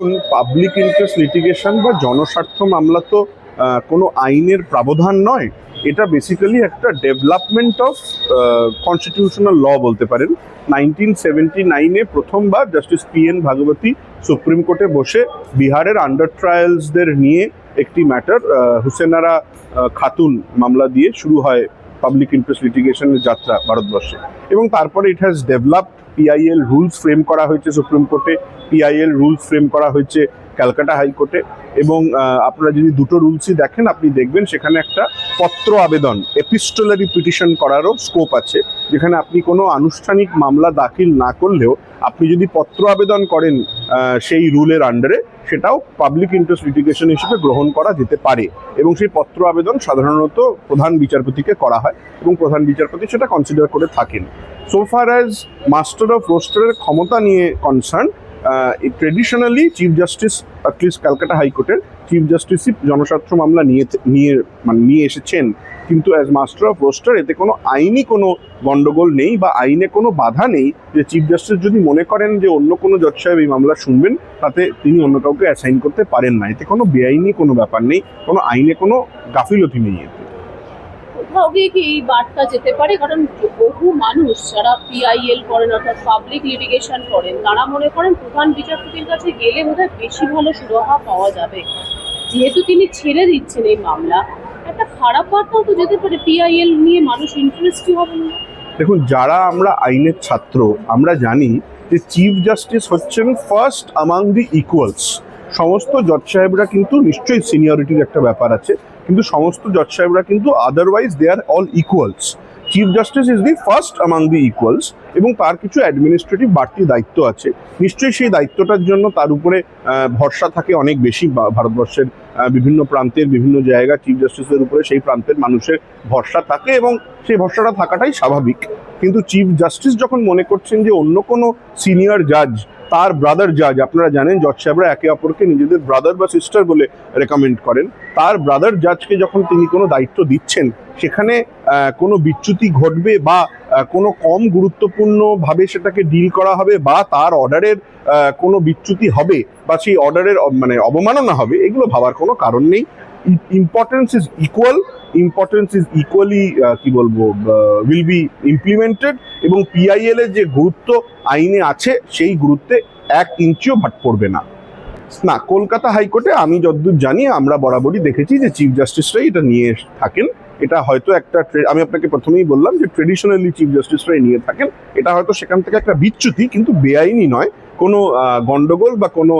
Public interest litigation বা জনস্বার্থ মামলা তো কোনো আইনের প্রাবধান নয়। এটা বেসিক্যালি একটা ডেভেলপমেন্ট অফ কনস্টিটিউশনাল ল বলতে পারেন। নাইনটিন সেভেন্টি নাইনে প্রথমবার justice P N Bhagwati supreme কোর্টে বসে বিহারের আন্ডার ট্রায়ালসদের নিয়ে একটি ম্যাটার হুসেনারা খাতুন মামলা দিয়ে শুরু হয় পাবলিক ইন্টারেস্ট লিটিগেশনের যাত্রা ভারতবর্ষে। এবং তারপরে it has develop PIL rules frame করা হয়েছে সুপ্রিম কোর্টে পিআইএল রুলস ফ্রেম করা হয়েছে ক্যালকাটা হাইকোর্টে এবং আপনারা যদি দুটো রুলসই দেখেন, আপনি দেখবেন সেখানে একটা পত্র আবেদন এপিস্টোলারি পিটিশন করারও স্কোপ আছে। যেখানে আপনি কোনো আনুষ্ঠানিক মামলা দাখিল না করলেও আপনি যদি পত্র আবেদন করেন সেই রুলের আন্ডারে সেটাও পাবলিক ইন্টারেস্ট লিটিগেশন হিসেবে গ্রহণ করা যেতে পারে। এবং সেই পত্র আবেদন সাধারণত প্রধান বিচারপতিকে করা হয় এবং প্রধান বিচারপতি সেটা কনসিডার করে থাকেন। So far as master of রোস্টারের ক্ষমতা নিয়ে concern traditionally chief justice at least Calcutta হাইকোর্টের চিফ জাস্টিসই জনস্বার্থ মামলা নিয়ে নিয়ে মানে নিয়ে এসেছেন। কিন্তু অ্যাজ মাস্টার অফ রোস্টার এতে কোনো আইনি কোনো গণ্ডগোল নেই বা আইনে কোনো বাধা নেই যে চিফ জাস্টিস যদি মনে করেন যে অন্য কোনো জজ সাহেব এই মামলা শুনবেন, তাতে তিনি অন্য কাউকে অ্যাসাইন করতে পারেন না। এতে কোনো বেআইনি কোনো ব্যাপার নেই, কোনো আইনে কোনো গাফিলতি নেই এতে। কোথাও গিয়ে কি এই বার্তা যেতে পারে? কারণ বহু মানুষ যারা পিআইএল করেন, অর্থাৎ পাবলিক লিটিগেশন করেন, তারা মনে করেন প্রধান বিচারপতির কাছে গেলে বোধহয় বেশি ভালো সুরাহা পাওয়া যাবে। যেহেতু তিনি ছেড়ে দিচ্ছেন এই মামলা, একটা খারাপ বার্তাও তো যেতে পারে পিআইএল নিয়ে মানুষ ইন্টারেস্টই হবে না। দেখুন, যারা আমরা আইনের ছাত্র, আমরা জানি যে চিফ জাস্টিস হচ্ছেন ফার্স্ট আমাং দি ইকুয়ালস সমস্ত জজ সাহেবরা কিন্তু নিশ্চয়ই সিনিয়রিটির একটা ব্যাপার আছে, কিন্তু সমস্ত জজ সাহেবরা কিন্তু otherwise they are all equals chief justice is the first among the equals এবং তার কিছু অ্যাডমিনিস্ট্রেটিভ বাড়তি দায়িত্ব আছে। নিশ্চয়ই সেই দায়িত্বটার জন্য তার উপরে ভরসা থাকে অনেক বেশি ভারতবর্ষের বিভিন্ন প্রান্তের, বিভিন্ন জায়গা চিফ জাস্টিসের উপরে সেই প্রান্তের মানুষের ভরসা থাকে এবং সেই ভরসাটা থাকাটাই স্বাভাবিক। কিন্তু চিফ জাস্টিস যখন মনে করছেন যে অন্য কোনো সিনিয়র জাজ তার ব্রাদার জাজ আপনারা জানেন জজ সাহেবরা একে অপরকে নিজেদের ব্রাদার বা সিস্টার বলে রেকমেন্ড করেন। তার ব্রাদার জাজকে যখন তিনি কোনো দায়িত্ব দিচ্ছেন, সেখানে কোনো বিচ্যুতি ঘটবে বা কোনো কম গুরুত্বপূর্ণভাবে সেটাকে ডিল করা হবে বা তার অর্ডারের কোনো বিচ্যুতি হবে বা সেই অর্ডারের মানে অবমাননা হবে, এগুলো ভাবার কোনো কারণ নেই। Importance is equal importance is equally কি বলব উইল বি ইমপ্লিমেন্টেড এবং পিআইএল এর যে গুরুত্ব আইনে আছে, সেই গুরুত্বে এক ইঞ্চিও ভাট পড়বে না। না, কলকাতা হাইকোর্টে আমি যতদূর জানি, আমরা বরাবরই দেখেছি যে চিফ জাস্টিসরাই এটা নিয়ে থাকেন। এটা হয়তো একটা আমি আপনাকে প্রথমেই বললাম যে ট্রেডিশনালি চিফ জাস্টিসরাই নিয়ে থাকেন। এটা হয়তো সেখান থেকে একটা বিচ্যুতি, কিন্তু বেআইনি নয়। কোনো গন্ডগোল বা কোনো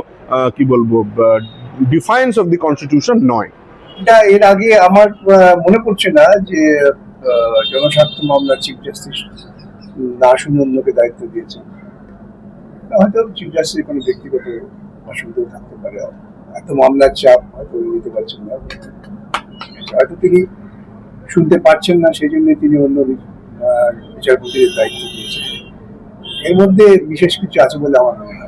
কি বলব ডিফায়েন্স অফ দি কনস্টিটিউশন নয়। এটা এর আগে আমার মনে পড়ছে না যে জনস্বার্থ মামলা চিফ জাস্টিস না দায়িত্ব দিয়েছে হয়তো চিফ জাস্টিস কোনো ব্যক্তিগত অসুবিধাও থাকতে পারে। এত মামলার চাপ হয়তো নিতে পারছেন না। হয়তো তিনি শুনতে পারছেন না সেই জন্য তিনি অন্য বিচারপতির দায়িত্ব দিয়েছেন। এর মধ্যে বিশেষ কিছু আছে বলে আমার মনে হয়।